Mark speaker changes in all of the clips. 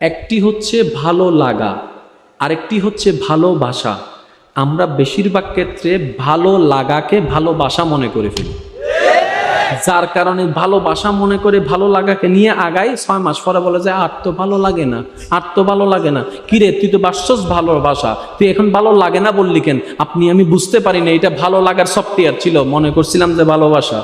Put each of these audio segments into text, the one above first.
Speaker 1: একটি হচ্ছে ভালো লাগা, আরেকটি হচ্ছে ভালোবাসা। আমরা বেশিরভাগ ক্ষেত্রে ভালো লাগাকে ভালোবাসা মনে করে ফেলি। যার কারণে ভালোবাসা মনে করে ভালো লাগাকে নিয়ে আগাই, ছয় মাস পরে বলে যে, আর তো ভালো লাগে না, আর তো ভালো লাগে না। কিরে তুই তো বাসছস ভালোবাসা, তুই এখন ভালো লাগে না বললি কেন? আপনি, আমি বুঝতে পারি না, এটা ভালো লাগার সফটওয়্যার ছিল, মনে করছিলাম যে ভালোবাসা।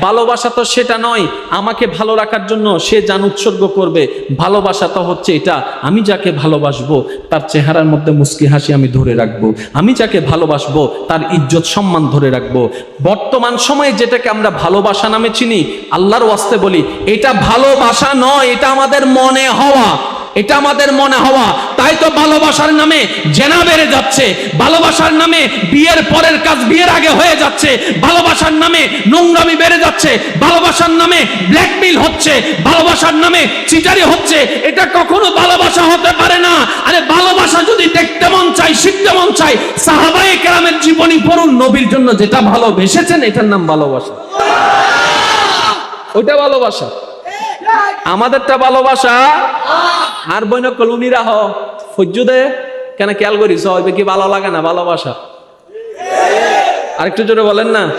Speaker 1: ভালোবাসা তো সেটা নয়, আমাকে ভালো রাখার জন্য সে যান উৎসর্গ করবে। ভালোবাসা তো হচ্ছে এটা, আমি যাকে ভালোবাসবো, তার চেহারার মধ্যে মুস্কি হাসি আমি ধরে রাখব। আমি যাকে ভালোবাসবো, তার ইজ্জত সম্মান ধরে রাখব। বর্তমান সময়ে যেটাকে আমরা ভালোবাসা নামে চিনি, আল্লাহর ওয়াস্তে বলি, এটা ভালোবাসা নয়, এটা আমাদের মনে হওয়া। এটা আমাদের মনে হওয়া। তাই তো ভালোবাসার নামে জেনা বেড়ে যাচ্ছে। ভালোবাসার নামে বিয়ের পরের কাজ বিয়ের আগে হয়ে যাচ্ছে। ভালোবাসার নামে নোংরামি বেড়ে যাচ্ছে। ভালোবাসার নামে ব্ল্যাকমেইল হচ্ছে। ভালোবাসার নামে চিটারি হচ্ছে। এটা কখনো ভালোবাসা হতে পারে না। আরে ভালোবাসা যদি দেখতে মন চাই শিখতে মন চাই সাহাবায়ে কেরামের জীবনী পড়ুন। নবীর জন্য যেটা ভালোবেসেছেন, এটার নাম ভালোবাসা। ওইটা ভালোবাসা। আমাদেরটা ভালোবাসা আর বইন কলুনিরা হ। সহ্য দে, কেন খেয়াল করিস? হইবে কি ভালো লাগে না ভালোবাসা? আরেকটু জোরে বলেন না।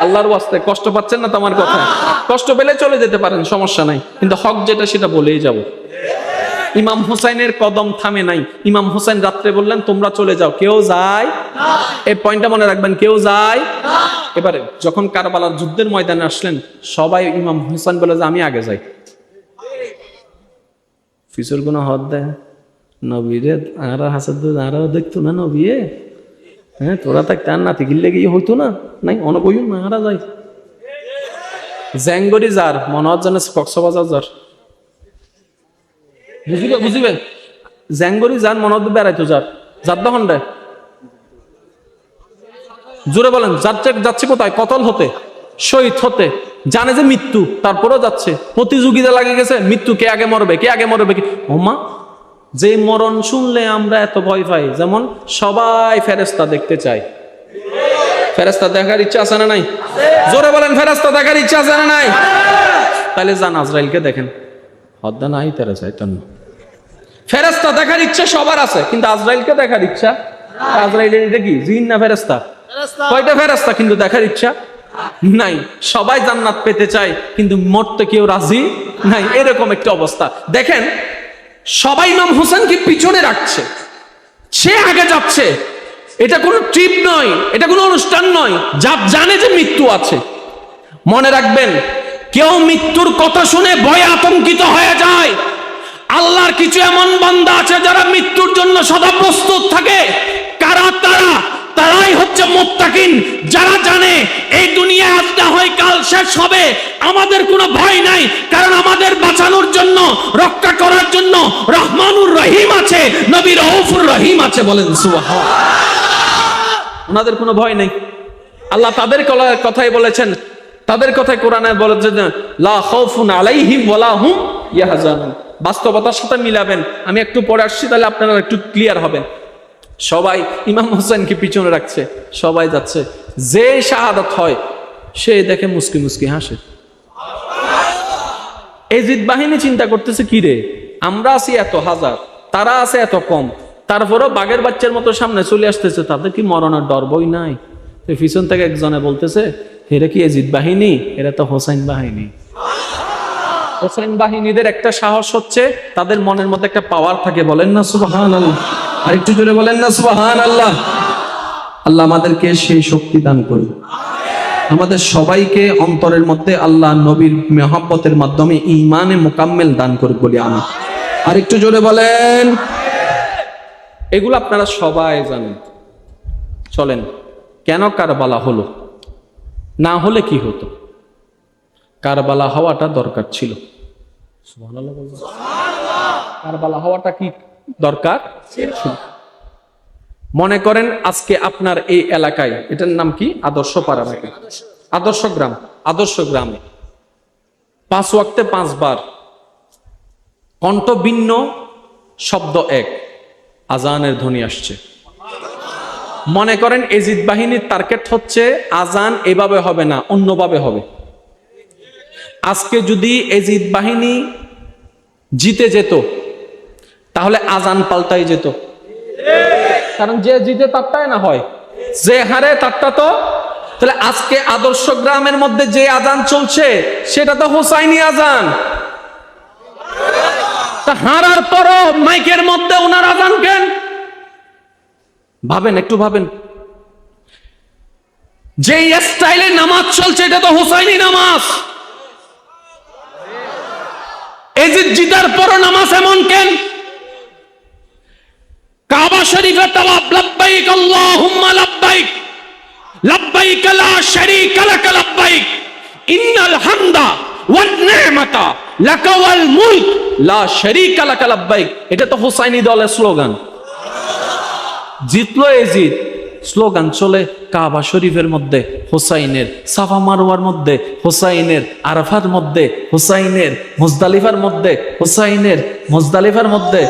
Speaker 1: আল্লাহর ওয়াস্তে কষ্ট পাচ্ছেন না তোমার কথা? কষ্ট পেলে চলে যেতে পারেন, সমস্যা নাই। কিন্তু হক যেটা, সেটা বলেই যাব। ইমাম হুসাইনের কদম থামে নাই। ইমাম হুসাইন রাত্রে বললেন, তোমরা চলে যাও। কেউ যায়? এই পয়েন্টটা মনে রাখবেন, কেউ যায়? এবারে যখন কারবালার যুদ্ধের ময়দানে আসলেন, সবাই ইমাম হুসাইন বলে যে, আমি আগে যাই। ফিসুর কোনো হদ দেয়? নবীরে আর হাসাদ আর দেখতো না নবীয়ে? হ্যাঁ তোরা তাক তার নাতি গিললে গিয়ে হইতো না? নাই, অনেক ওই মারা যায়। জ্যাঙ্গরি যার মনোহর জানে কক্সবাজার যার বুঝিবে বুঝিবে? জ্যাঙ্গরি যার মনোহর বেড়াইতো যার যার দহন রে জোরে বলেন যাচ্ছে যাচ্ছে কোথায়? কতল হতে? শহীদ হতে? জানে যে মৃত্যু তারপরেও যাচ্ছে। প্রতিযোগিতা লাগে গেছে মৃত্যু কে আগে মরবে কে আগে মরবে কি ওমা যে মরণ শুনলে আমরা এত ভয় পাই যেমন সবাই ফেরেস্তা দেখতে চাই ফেরেস্তা দেখার ইচ্ছা আছে না নাই? জোরে বলেন ফেরেস্তা দেখার ইচ্ছা আছে না নাই? তাহলে যান আজরাইলকে দেখেন। হদ্দা নাই তারা চাইতেন ফেরেস্তা দেখার ইচ্ছা সবার আছে কিন্তু আজরাইলকে দেখার ইচ্ছা? আজরাইলের এটা কি? জিন না ফেরেস্তা কয়টা ফেরেস্তা কিন্তু দেখার ইচ্ছা? নাই, সবাই জান্নাত পেতে চায়, কিন্তু মরতে কেউ রাজি নাই, এরকম একটা অবস্থা। দেখেন, সবাই ইমাম হোসেনকে পিছনে রাখছে। সে আগে যাচ্ছে। এটা কোনো ট্রিপ নয়, এটা কোনো অনুষ্ঠান নয়। যা জানে যে মৃত্যু আছে। মনে রাখবেন, কেউ মৃত্যুর কথা শুনে ভয়ে আতঙ্কিত হয়ে যায়। আল্লাহর কিছু এমন বান্দা আছে যারা মৃত্যুর জন্য সদা প্রস্তুত থাকে। কারা তারা? তারাই হচ্ছে মোত্তাকিন। যারা জানে হয় কাল শেষ হবে। আমাদের কোনো ভয় নাই, কারণ আমাদের বাঁচানোর জন্য, রক্ষা করার জন্য রহমানুর রহিম আছে, নবী রউফুর রহিম আছে বলেন সুবহান। ওনাদের কোনো ভয় নেই। আল্লাহ তাদের কথাই বলেছেন। তাদের কথাই কোরআনে বলেছেন বাস্তবতার সাথে মিলাবেন। আমি একটু পরে আসছি, তাহলে আপনারা একটু ক্লিয়ার হবেন। সবাই, ইমাম হোসেনকে পিছনে রাখছে। সবাই যাচ্ছে। যে শাহাদাত হয় সে দেখে মুসকি মুসকি হাসে। এজিদ বাহিনী চিন্তা করতেছে, কি রে? আমরা আছি এত হাজার, তারা আছে এত কম। তারপরেও বাঘের বাচ্চার মতো সামনে চলে আসতেছে, তাদের কি মরণের ডর বই নাই? পিছন থেকে একজনে বলতেছে এরা কি এজিদ বাহিনী? এরা তো হোসাইন বাহিনী। হোসাইন বাহিনীদের একটা সাহস হচ্ছে, তাদের মনের মধ্যে একটা পাওয়ার থাকে, বলেন না সুবাহান আল্লাহ আরেকটু জোরে বলেন না সুবাহান আল্লাহ আল্লাহ আমাদেরকে সেই শক্তি দান করুন। আমাদের সবাইকে অন্তরের মধ্যে আল্লাহ নবীর মেহব্বতের মাধ্যমে ইমানে মোকাম্মেল দান করে বলি আমি আর একটু জোরে বলেন। এগুলো আপনারা সবাই জানেন। চলেন কেন কার কারবালা হলো? না হলে কি হতো? কার কারবালা হওয়াটা দরকার ছিল। বলবেন? কারবালা হওয়াটা কি দরকার? ছিল। মনে করেন আজকে আপনার এই এলাকায়, এটার নাম কি? আদর্শ পাড়া নাকি? আদর্শ গ্রাম, আদর্শ গ্রামে। পাঁচ ওয়াক্তে পাঁচবার। কণ্ঠ ভিন্ন, শব্দ এক। আজানের ধ্বনি আসছে। মনে করেন এজিদ বাহিনীর টার্গেট হচ্ছে, আজান এভাবে হবে না, অন্যভাবে হবে। আজকে যদি এজিদ বাহিনী জিতে যেত, তাহলে আজান পাল্টাই যেত। কারণ যে জিতে তারটাই না হয়? যে হারে তারটা তো তাহলে আজকে আদর্শ গ্রামের মধ্যে যে আজান চলছে, সেটা তো হোসাইনি আজান। হারার পরও মাইকের মধ্যে ওনার আজান কেন? ভাবেন, একটু ভাবেন। যে স্টাইলে নামাজ চলছে, এটা তো হোসাইনি নামাজ। এই যে জিদার পর নামাজ এমন কেন? কাবা শরীফে তাওয়াব লাব্বাইক আল্লাহুম্মা লাব্বাইক লাব্বাইক লা লাক লাব্বাইক, ইন্নাল হামদা ওয়ান নি'মাতা, লাক ওয়াল মুলক, লা লাক লাব্বাইক। এটা তো হোসাইনি দলের স্লোগান। জিতলো স্লোগান চলে কাবা শরীফের মধ্যে, হোসাইনের সাফা মারোয়ার মধ্যে, হোসাইনের আরাফার মধ্যে, হোসাইনের মুজদালিফার মধ্যে, হোসাইনের মুজদালিফার মধ্যে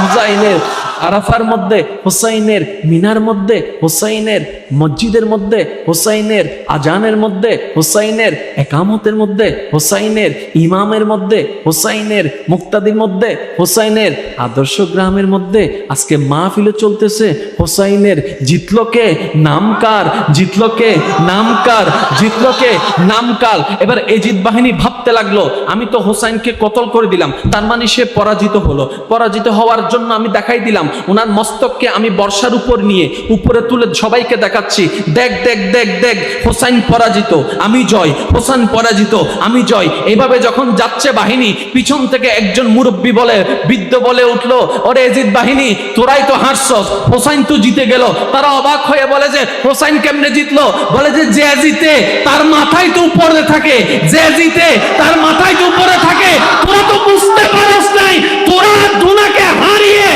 Speaker 1: হুসাইনের আরাফার মধ্যে, হোসাইনের মিনার মধ্যে, হোসাইনের মসজিদের মধ্যে, হোসাইনের আজানের মধ্যে, হোসাইনের একামতের মধ্যে, হোসাইনের ইমামের মধ্যে, হোসাইনের মুক্তাদির মধ্যে, হোসাইনের আদর্শ গ্রামের মধ্যে আজকে মাহফিলে চলতেছে। হোসাইনের জিতলকে নামকার, জিতলোকে নামকার, জিতলোকে নামকাল এবার এজিদ বাহিনী ভাবতে লাগল, আমি তো হোসাইনকে কতল করে দিলাম, তার মানে সে পরাজিত হলো। পরাজিত হওয়ার জন্য আমি দেখাই দিলাম ওনার মস্তককে আমি বর্ষার উপর নিয়ে উপরে তুলে সবাইকে দেখাচ্ছি। দেখ দেখ দেখ দেখ, হোসাইন পরাজিত, আমি জয়, হোসাইন পরাজিত, আমি জয়। এইভাবে যখন যাচ্ছে বাহিনী, পিছন থেকে একজন মুরব্বী বলে, বৃদ্ধ বলে উঠল, ওরে এজিদ বাহিনী, তোরাই তো হারছস, হোসাইন তো জিতে গেল। তারা অবাক হয়ে বলে যে, হোসাইন কেমনে জিতলো? বলে যে যে জিতে তার মাথায় তো উপরে থাকে। যে জিতে তার মাথায় তো উপরে থাকে। তোরা তো বুঝতে পারস নাই, তোরা দুনাকে হারিয়ে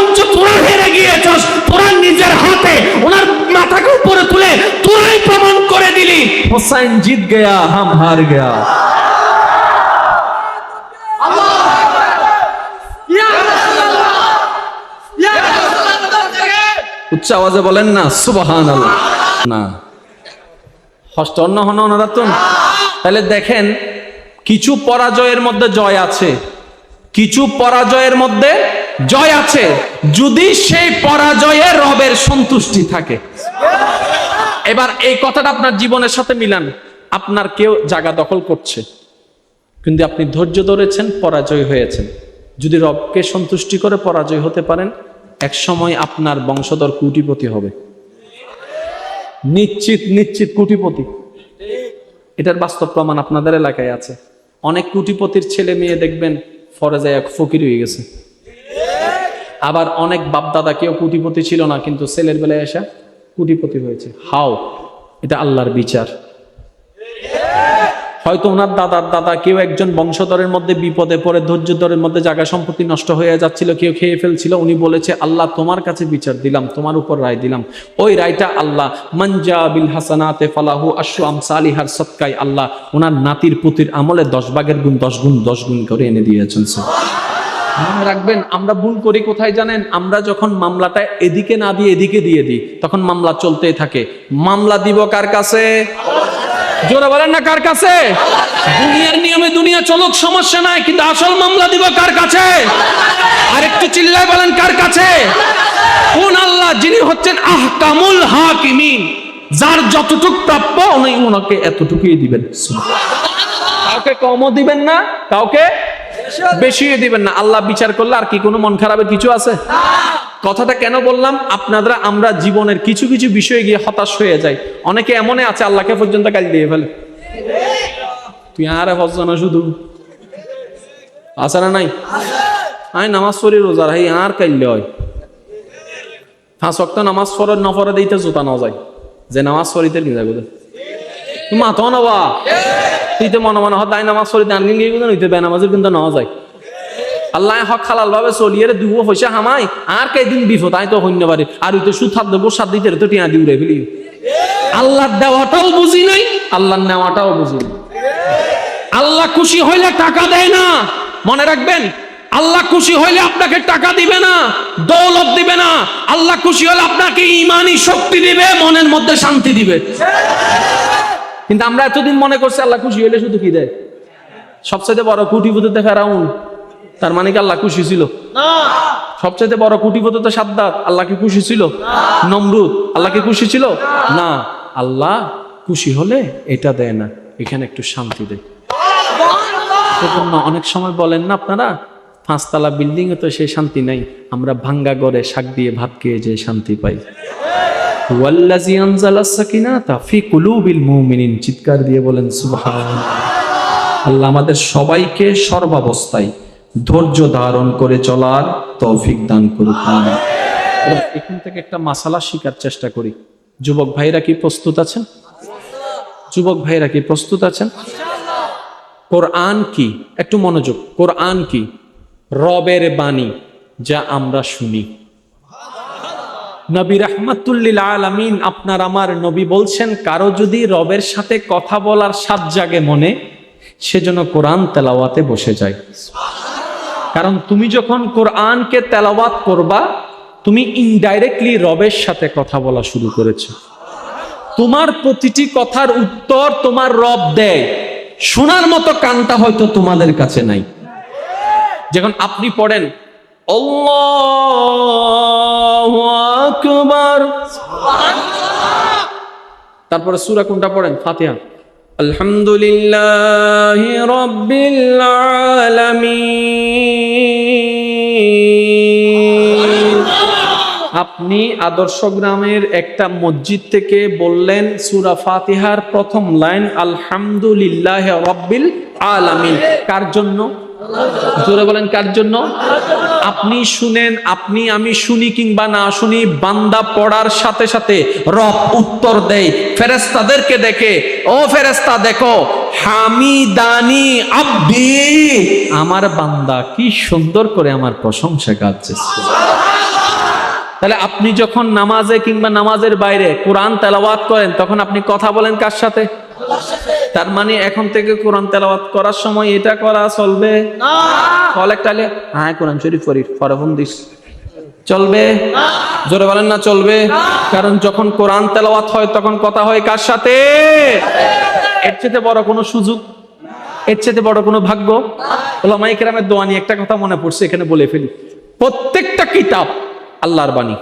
Speaker 1: বরঞ্চ তোরা হেরে গিয়েছস তোরা নিজের হাতে ওনার মাথাকে উপরে তুলে তোরাই প্রমাণ করে দিলি। হোসাইন জিত হাম হার উচ্চ আওয়াজে বলেন না সুবহান না। হস্ত অন্য হন অনরাতন তাহলে দেখেন, কিছু পরাজয়ের মধ্যে জয় আছে, কিছু পরাজয়ের মধ্যে জয় আছে যদি সেই পরাজয়ে রবের সন্তুষ্টি থাকে। এবার এই কথাটা আপনার জীবনের সাথে মিলান। আপনার কেউ জায়গা দখল করছে। কিন্তু আপনি ধৈর্য ধরেছেন, পরাজয় হয়েছেন। যদি রবকে সন্তুষ্টি করে পরাজয় হতে পারেন, এক সময় আপনার বংশধর কুটিপতি হবে। নিশ্চিত নিশ্চিত কুটিপতি। এটার বাস্তব প্রমাণ আপনাদের এলাকায় আছে। অনেক কুটিপতির ছেলে মেয়ে দেখবেন ফরেজে এক ফকির হয়ে গেছে। আবার অনেক বাপদাদা কেউ কোটিপতি ছিল না, কিন্তু ছেলের বেলায় এসে কোটিপতি হয়েছে। হাও, এটা আল্লাহর বিচার। হয়তো ওনার দাদার দাদা কেউ একজন বংশধরের মধ্যে বিপদে পড়ে ধৈর্যধরের মধ্যে জায়গা সম্পত্তি নষ্ট হয়ে যাচ্ছিল, কেউ খেয়ে ফেলছিল, উনি বলেছে, আল্লাহ তোমার কাছে বিচার দিলাম, তোমার উপর রায় দিলাম। ওই রায়টা আল্লাহ মঞ্জা বিল হাসানাতে ফালাহু আশু আম সালিহার সৎকাই আল্লাহ, ওনার নাতির পুতির আমলে দশ ভাগের গুণ, দশ গুণ দশ গুণ করে এনে দিয়েছেন মনে রাখবেন, আমরা ভুল করি কোথায় জানেন? আমরা যখন মামলাটা এদিকে না দিয়ে এদিকে দিয়ে দিই, তখন মামলা চলতেই থাকে। মামলা দিব কার কাছে? জোরে বলেন না কার কাছে? আসল মামলা দিব কার কাছে? বলেন, কার কাছে? আল্লাহ যিনি হচ্ছেন যার যতটুক প্রাপ্য উনি ওনাকে এতটুকুই দিবেন। কাউকে কমও দিবেন না, কাউকে বেশিও দিবেন না। আল্লাহ বিচার করলে আর কি কোনো মন খারাপের কিছু আছে? কথাটা কেন বললাম? আপনারা, আমরা জীবনের কিছু কিছু বিষয়ে গিয়ে হতাশ হয়ে যাই। অনেকে এমনে আছে, আল্লাহকে পর্যন্ত গাল দিয়ে ফেলে। তুই আর হজ না শুধু। আছে না নাই? আই নামাজ পড়ি রোজার হাই আর কাইলে হয়। পাঁচ অক্ট নামাজ পড়ে ন পড়ে দিতে জোতা না যায়। যে নামাজ পড়িতে কি যাব মাথা নবা। তুই তো মনে মনে হয় নামাজ পড়িতে আনগিন গিয়ে কিন্তু নইতে বেনামাজের কিন্তু নেওয়া যায় আল্লাহ হক হালাল ভাবে চলিয়ে দুব পয়সা হামাই, আর কয়দিন বিপদ আই তো হন্য পারে আর ওই তো সুথার দেবো, সাত দিতে তো টিয়া দিয়ে উড়ে ফেলি। আল্লাহর দেওয়াটাও বুঝি নাই, আল্লাহর নেওয়াটাও বুঝি নাই। আল্লাহ খুশি হইলে টাকা দেয় না, মনে রাখবেন? আল্লাহ খুশি হইলে আপনাকে টাকা দিবে না, দৌলত দিবে না। আল্লাহ খুশি হলে আপনাকে ইমানি শক্তি দিবে, মনের মধ্যে শান্তি দিবে। কিন্তু আমরা এতদিন মনে করছি আল্লাহ খুশি হইলে শুধু কি দেয়? সবচেয়ে বড় কুটিপুতিতে ফেরাউন। তার মানে কি আল্লাহ খুশি ছিল? সবচাইতে বড় কুটিপতি তো সাদ্দাত। আল্লাহ কি খুশি ছিল? নমরুদ। আল্লাহ কি খুশি ছিল? না। আল্লাহ খুশি হলে এটা দেয় না। এখানে একটু শান্তি দেয়। অনেক সময় বলেন না আপনারা পাঁচতলা বিল্ডিং এ তো সেই শান্তি নাই। আমরা ভাঙ্গা গড়ে শাক দিয়ে ভাত খেয়ে যে শান্তি পাই। ওয়াল্লাজি আনজালা সাকিনাতা ফি কুলুবিল মুমিনিন, চিৎকার দিয়ে বলেন, সুবহানাল্লাহ। আল্লাহ আমাদের সবাইকে সর্বাবস্থায় ধৈর্য ধারণ করে চলার তৌফিক দান করুক, আমিন। এখান থেকে একটা মাসালা শিকার চেষ্টা করি। যুবক ভাইরা কি প্রস্তুত আছেন? যুবক ভাইরা কি প্রস্তুত আছেন? কোরআন কি? একটু মনোযোগ। কোরআন কি? রবের বাণী যা আমরা শুনি। নবী রাহমাতুল্লিল আলামিন আপনার আমার নবী বলছেন কারও যদি রবের সাথে কথা বলার সাত জাগে মনে সেজন্য কোরআন তেলাওয়াতে বসে যায়। কারণ তুমি যখন কোরআনকে তেলাওয়াত করবা তুমি ইনডাইরেক্টলি রবের সাথে কথা বলা শুরু করেছ। তোমার প্রতিটি কথার উত্তর তোমার রব দেয়। শোনার মতো কানটা হয়তো তোমাদের কাছে নাই। যখন আপনি পড়েন তারপরে সুরা কোনটা পড়েন? ফাতিহা। আলহামদুলিল্লাহ রাব্বিল আলামিন। আপনি আদর্শ গ্রামের একটা মসজিদ থেকে বললেন সুরা ফাতিহার প্রথম লাইন, আলহামদুলিল্লাহ রব্বিল আলামিন। কার জন্য? জোরে বলেন, কার জন্য? আপনি শুনেন, আপনি, আমি শুনি কিংবা না শুনি, বান্দা পড়ার সাথে সাথে রব উত্তর দেয়। ফেরেস্তাদেরকে দেখে, ও ফেরেস্তা দেখো, হামিদানি আব্দি। আমার বান্দা কি সুন্দর করে আমার প্রশংসা গাচ্ছে তাহলে আপনি যখন নামাজে কিংবা নামাজের বাইরে কোরআন তেলাওয়াত করেন, তখন আপনি কথা বলেন কার সাথে? তার মানে এখন থেকে কোরআন তেলাওয়াত করার সময় এটা করা চলবে? কল একটা হ্যাঁ কোরআন শরীফ ফরির ফরাফুন দিস চলবে? জোরে বলেন না চলবে? কারণ যখন কোরআন তেলাওয়াত হয় তখন কথা হয় কার সাথে? এর চেয়ে বড় কোনো সুযোগ? এর চেয়ে বড় কোনো ভাগ্য? ওলামাই কেরামের দোয়া নিয়ে একটা কথা মনে পড়ছে এখানে বলে ফেলি। প্রত্যেকটা কিতাব আল্লাহর বাণী।